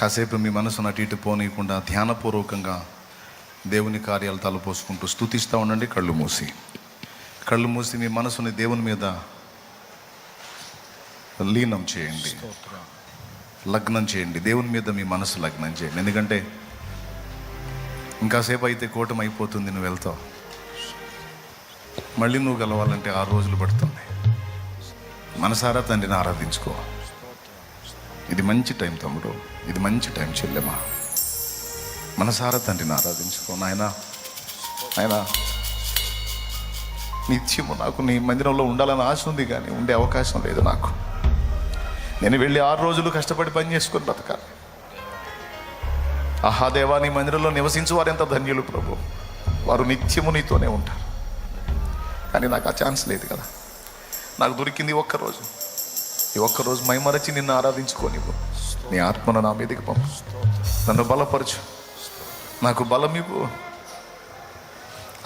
కాసేపు మీ మనసును అటు ఇటు పోనీయకుండా ధ్యానపూర్వకంగా దేవుని కార్యాలు తలపోసుకుంటూ స్థుతిస్తూ ఉండండి కళ్ళు మూసి. కళ్ళు మూసి మీ మనసుని దేవుని మీద లీనం చేయండి. లగ్నం చేయండి. దేవుని మీద మీ మనసు లగ్నం చేయండి. ఎందుకంటే ఇంకాసేపు అయితే కూటమి అయిపోతుంది నువ్వు వెళ్తావు. మళ్ళీ నువ్వు గెలవాలంటే ఆరు రోజులు పడుతుంది. మనసారా తండ్రిని ఆరాధించుకో. ఇది మంచి టైం తమ్ముడు. ఇది మంచి టైం చెల్లెమా మనసారా తండ్రిని ఆరాధించుకో నాయన. ఆయన నిత్యము నాకు నీ మందిరంలో ఉండాలని ఆశ ఉంది కానీ ఉండే అవకాశం లేదు నాకు. నేను వెళ్ళి ఆరు రోజులు కష్టపడి పని చేసుకుని బతకాలి ఆహాదేవా నీ మందిరంలో నివసించు వారు ఎంత ధన్యులు ప్రభు. వారు నిత్యము నీతోనే ఉంటారు. కానీ నాకు ఆ ఛాన్స్ లేదు కదా. నాకు దొరికింది ఒక్కరోజు ఈ ఒక్కరోజు మైమరచి నిన్ను ఆరాధించుకోనివ్వు నీ ఆత్మను నా మీదకి పంపు. నన్ను బలపరచు. నాకు బలం ఇవ్వు.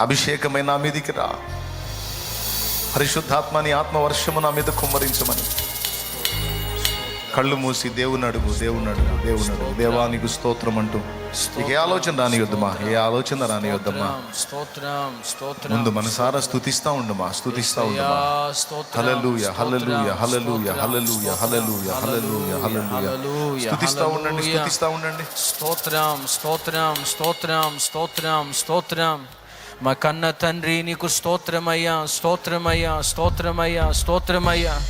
అభిషేకమై నా మీదికి రా. పరిశుద్ధాత్మ నీ ఆత్మ వర్షము నా మీద కుమ్మరించమని. కళ్ళు మూసి దేవుని అడుగు దేవుని అడుగు దేవుని అడుగు. దేవానికి స్తోత్రం అంటూ. ఏ ఆలోచన రాని వద్దమ్మా ఏ ఆలోచన రాని వద్దమ్మా. స్తోత్రం స్తోత్రం. ముందు మనసారా స్థుతిస్తా ఉండమా స్థుతిస్తా ఉండమా స్థుతిస్తా ఉండండి స్థుతిస్తా ఉండండి. స్తోత్రం స్తోత్రం స్తోత్రం స్తోత్రం స్తోత్రం. మా కన్న తండ్రి నీకు స్తోత్రమయ్యా స్తోత్రమయ్యా స్తోత్రమయ్యా స్తోత్రమయ్యా.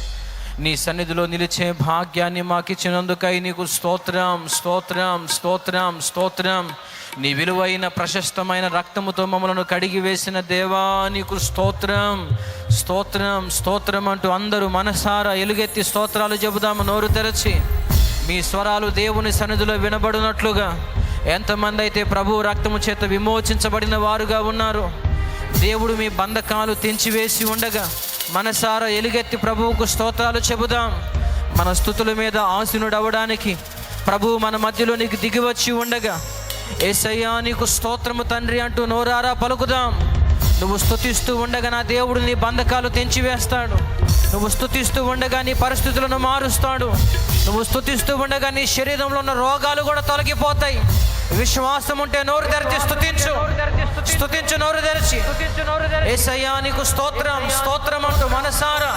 నీ సన్నిధిలో నిలిచే భాగ్యాన్ని మాకిచ్చినందుకై నీకు స్తోత్రం స్తోత్రం స్తోత్రం స్తోత్రం. నీ విలువైన ప్రశస్తమైన రక్తముతో మమ్మలను కడిగి వేసిన దేవా నీకు స్తోత్రం స్తోత్రం స్తోత్రం అంటూ అందరూ మనసారా ఎలుగెత్తి స్తోత్రాలు చెబుదాము నోరు తెరచి. మీ స్వరాలు దేవుని సన్నిధిలో వినబడినట్లుగా. ఎంతమంది అయితే ప్రభు రక్తము చేత విమోచించబడిన వారుగా ఉన్నారు. దేవుడు మీ బంధకాలు తెంచివేసి ఉండగా మనసారా ఎలుగెత్తి ప్రభువుకు స్తోత్రాలు చెబుదాం. మన స్థుతుల మీద ఆసీనుడు అవ్వడానికి ప్రభువు మన మధ్యలోనికి దిగివచ్చి ఉండగా ఏసయ్యా నీకు స్తోత్రము తండ్రి అంటూ నోరారా పలుకుదాం. నువ్వు స్థుతిస్తూ ఉండగా నా దేవుడు నీ బంధకాలు తెంచివేస్తాడు. నువ్వు స్థుతిస్తూ ఉండగా నీ పరిస్థితులను మారుస్తాడు. నువ్వు స్థుతిస్తూ ఉండగా నీ శరీరంలో ఉన్న రోగాలు కూడా తొలగిపోతాయి. విశ్వాసం ఉంటే నోరు తెరిచి స్థుతించు స్థుతించు నోరు తెరిచి. ఏసయ్యా నీకు స్తోత్రం స్తోత్రం అంటూ మనసారా.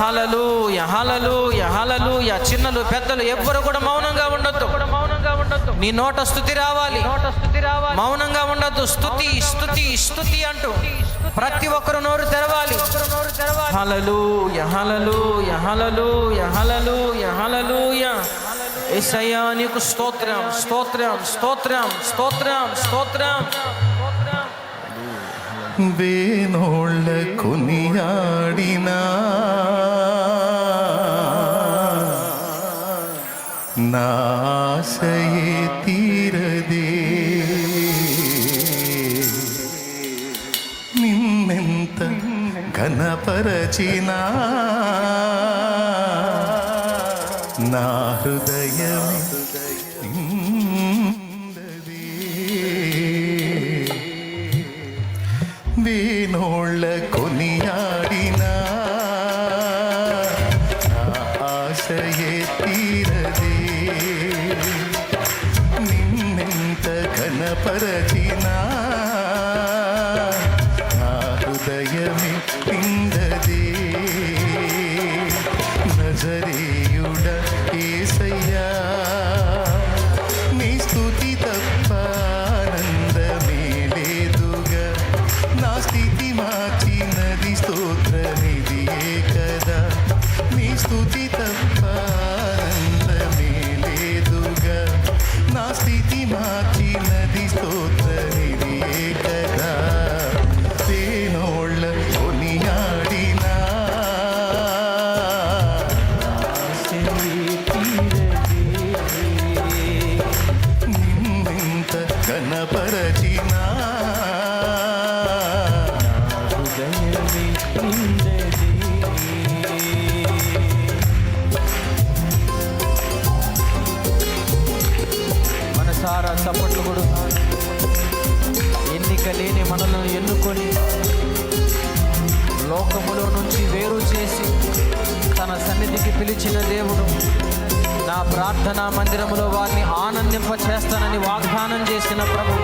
హలలుయ హలలుయ యా చిన్నలు పెద్దలు ఎవ్వరు కూడా మౌనంగా ఉండొద్దు. మౌనంగా ఉండొద్దు నీ నోట స్థుతి రావాలి. నోట స్థుతి రావాలి మౌనంగా ఉండొద్దు. స్థుతి స్థుతి స్థుతి అంటూ ప్రతి ఒక్కరు నోరు తెరవాలి. హలలుయ హలలుయ హలలుయ హలలుయ యా ఏసయ్యా నీకు స్తోత్రం స్తోత్రం స్తోత్రం స్తోత్రం స్తోత్రం వేనోళ్ళ కొనియాడినా నాశయే తీరదే నిన్నెంత ఘనపరచినా నా హృదయమే కనపరచినా మనసారా చప్పట్లు కూడా ఎన్నిక లేని మనలను ఎన్నుకొని లోకములో నుంచి వేరు చేసి తన సన్నిధికి పిలిచిన దేవుడు నా ప్రార్థనా మందిరములో వారిని ఆనందింప చేస్తానని వాగ్దానం చేసిన ప్రభు.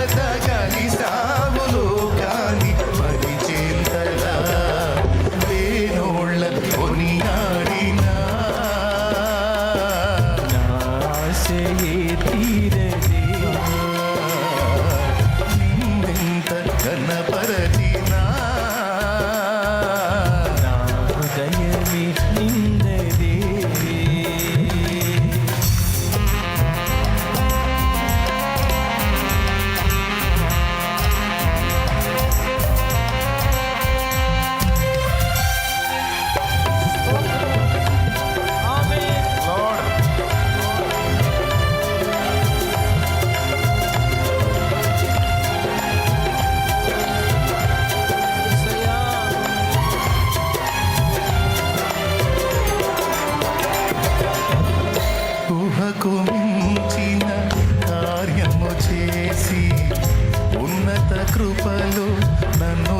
గత కలిసా కృపలు నన్ను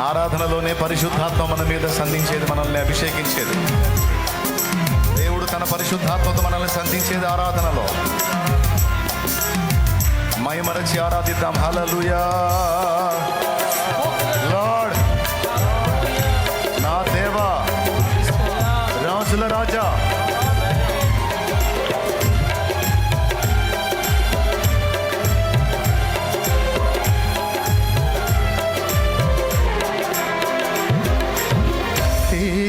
ఆరాధనలోనే పరిశుద్ధాత్మ మన మీద సంధించేది మనల్ని అభిషేకించేది. దేవుడు తన పరిశుద్ధాత్మతో మనల్ని సంధించేది ఆరాధనలో. మై మరచి ఆరాధిద్దాం. హలలుయా જો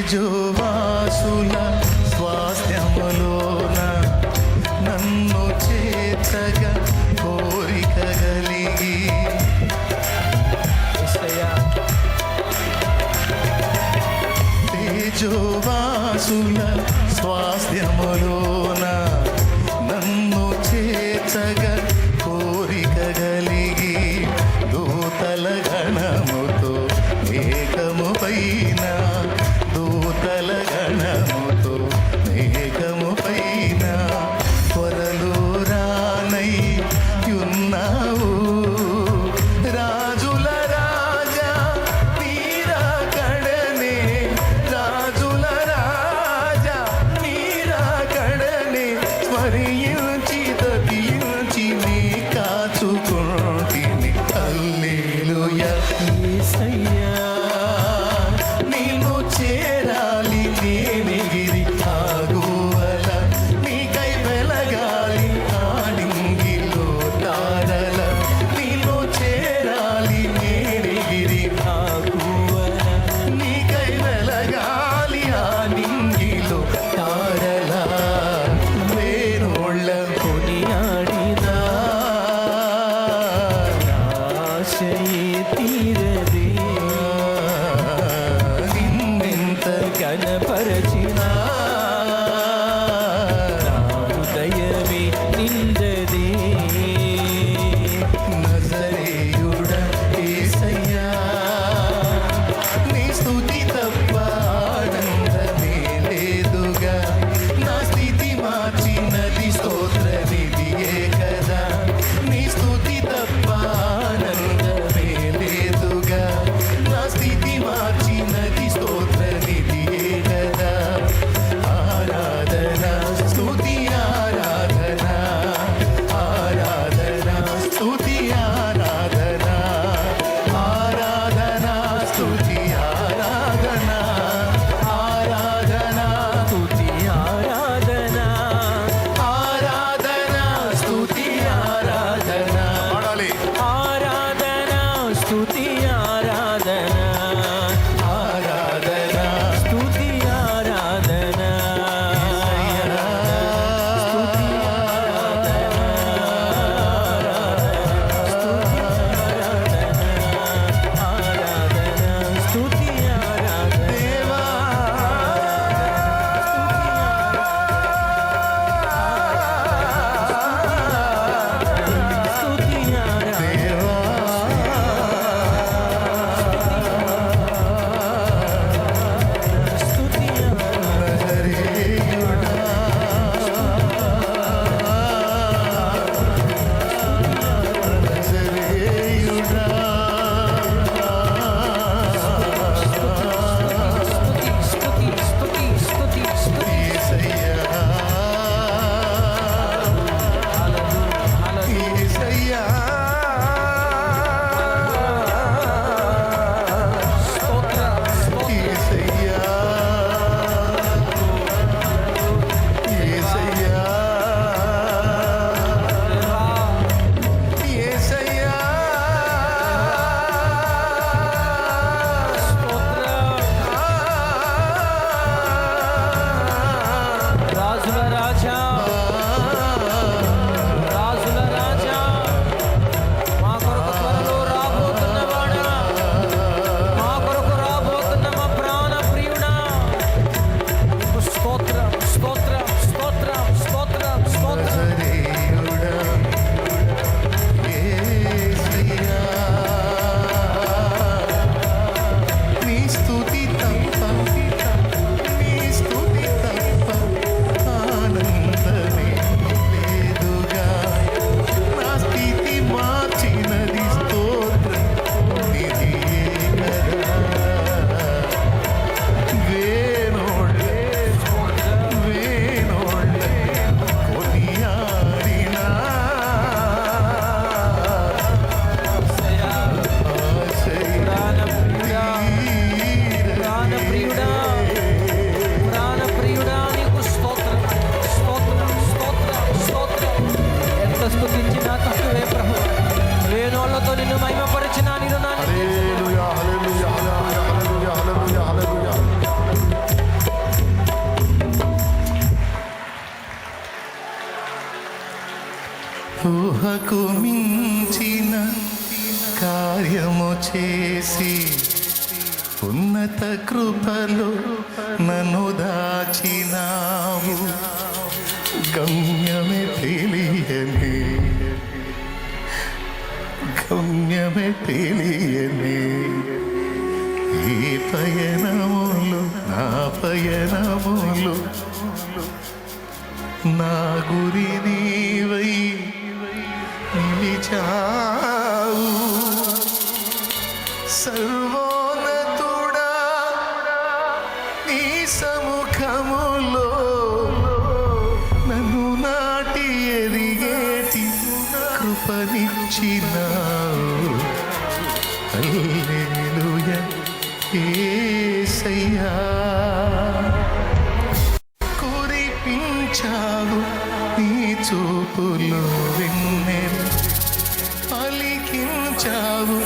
जो nós temos తగ్గించిన కష్టమే ప్రభు. వేణోళ్ళతో నిన్ను మహిమపరిచిన నేను నా ఊహకు మించిన కార్యము చేసి ఉన్నత కృపలు నన్ను దాచినావు. గమ్యమే తెలి పుణ్యమే తెలియనే. ఈ పయనములు నా పయనములు. నా గురి నీవై నిలిచావు. సర్వ కృపనిచ్చినావు హల్లెలూయ యేసయ్యా కురిపించావు నీ చూపులు వెన్నెలు పలికించావు